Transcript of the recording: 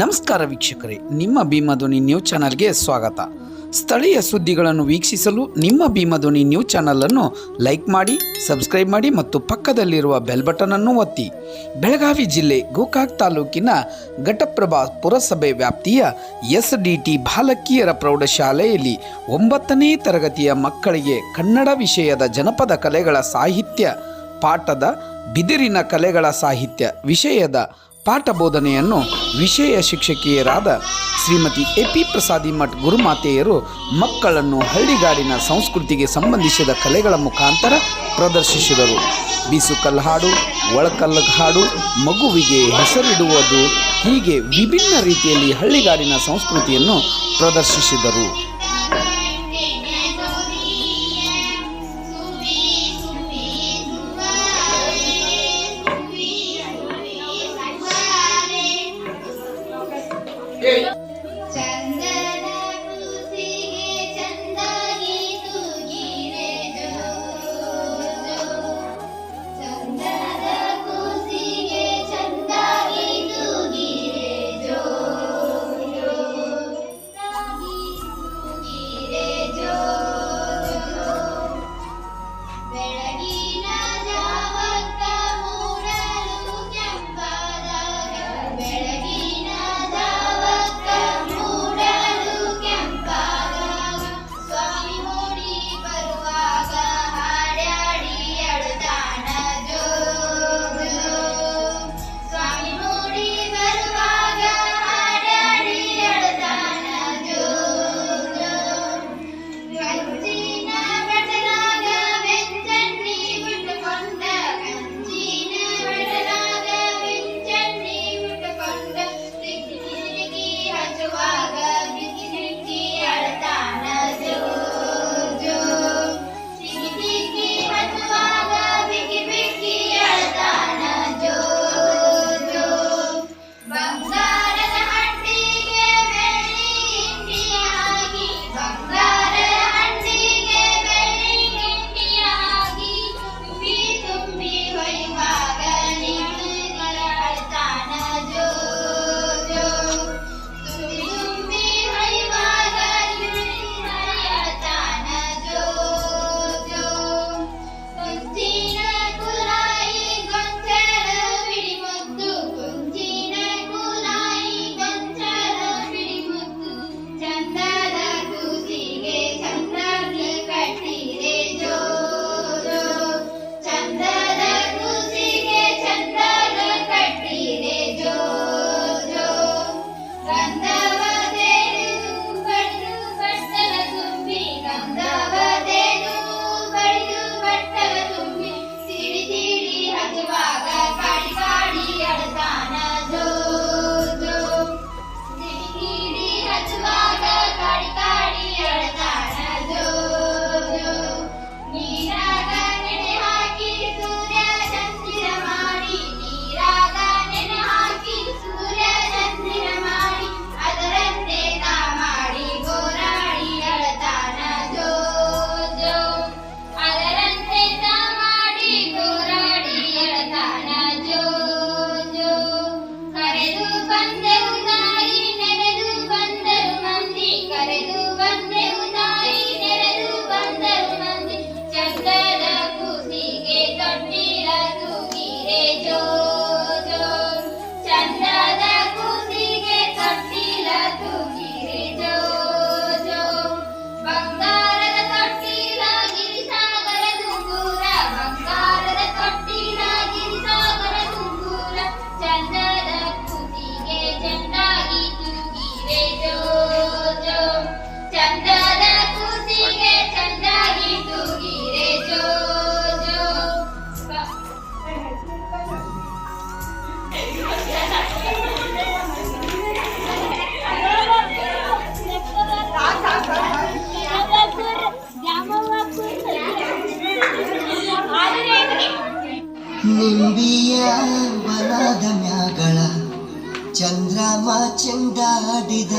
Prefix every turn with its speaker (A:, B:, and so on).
A: ನಮಸ್ಕಾರ ವೀಕ್ಷಕರೇ, ನಿಮ್ಮ ಭೀಮಧ್ವನಿ ನ್ಯೂಸ್ ಚಾನಲ್ಗೆ ಸ್ವಾಗತ. ಸ್ಥಳೀಯ ಸುದ್ದಿಗಳನ್ನು ವೀಕ್ಷಿಸಲು ನಿಮ್ಮ ಭೀಮಧ್ವನಿ ನ್ಯೂಸ್ ಚಾನಲನ್ನು ಲೈಕ್ ಮಾಡಿ, ಸಬ್ಸ್ಕ್ರೈಬ್ ಮಾಡಿ ಮತ್ತು ಪಕ್ಕದಲ್ಲಿರುವ ಬೆಲ್ ಬಟನನ್ನು ಒತ್ತಿ. ಬೆಳಗಾವಿ ಜಿಲ್ಲೆ ಗೋಕಾಕ್ ತಾಲೂಕಿನ ಘಟಪ್ರಭಾ ಪುರಸಭೆ ವ್ಯಾಪ್ತಿಯ ಎಸ್ ಡಿ ಟಿ ಬಾಲಕಿಯರ ಪ್ರೌಢಶಾಲೆಯಲ್ಲಿ ಒಂಬತ್ತನೇ ತರಗತಿಯ ಮಕ್ಕಳಿಗೆ ಕನ್ನಡ ವಿಷಯದ ಜನಪದ ಕಲೆಗಳ ಸಾಹಿತ್ಯ, ಪಾಠದ ಬಿದಿರಿನ ಕಲೆಗಳ ಸಾಹಿತ್ಯ ವಿಷಯದ ಪಾಠ ಬೋಧನೆಯನ್ನು ವಿಷಯ ಶಿಕ್ಷಕಿಯರಾದ ಶ್ರೀಮತಿ ಎ ಪಿ ಪ್ರಸಾದಿಮಠ್ ಗುರುಮಾತೆಯರು ಮಕ್ಕಳನ್ನು ಹಳ್ಳಿಗಾಡಿನ ಸಂಸ್ಕೃತಿಗೆ ಸಂಬಂಧಿಸಿದ ಕಲೆಗಳ ಮುಖಾಂತರ ಪ್ರದರ್ಶಿಸಿದರು. ಬೀಸುಕಲ್ಲು ಹಾಡು ಒಳಕಲ್ಲ ಹಾಡು ಮಗುವಿಗೆ ಹೆಸರಿಡುವುದು ಹೀಗೆ ವಿಭಿನ್ನ ರೀತಿಯಲ್ಲಿ ಹಳ್ಳಿಗಾಡಿನ ಸಂಸ್ಕೃತಿಯನ್ನು ಪ್ರದರ್ಶಿಸಿದರು.
B: ನಿಂಬಿಯ ವನದ ಮ್ಯಾಗಳ ಚಂದ್ರಮ ಚೆಂದಾಡಿದ.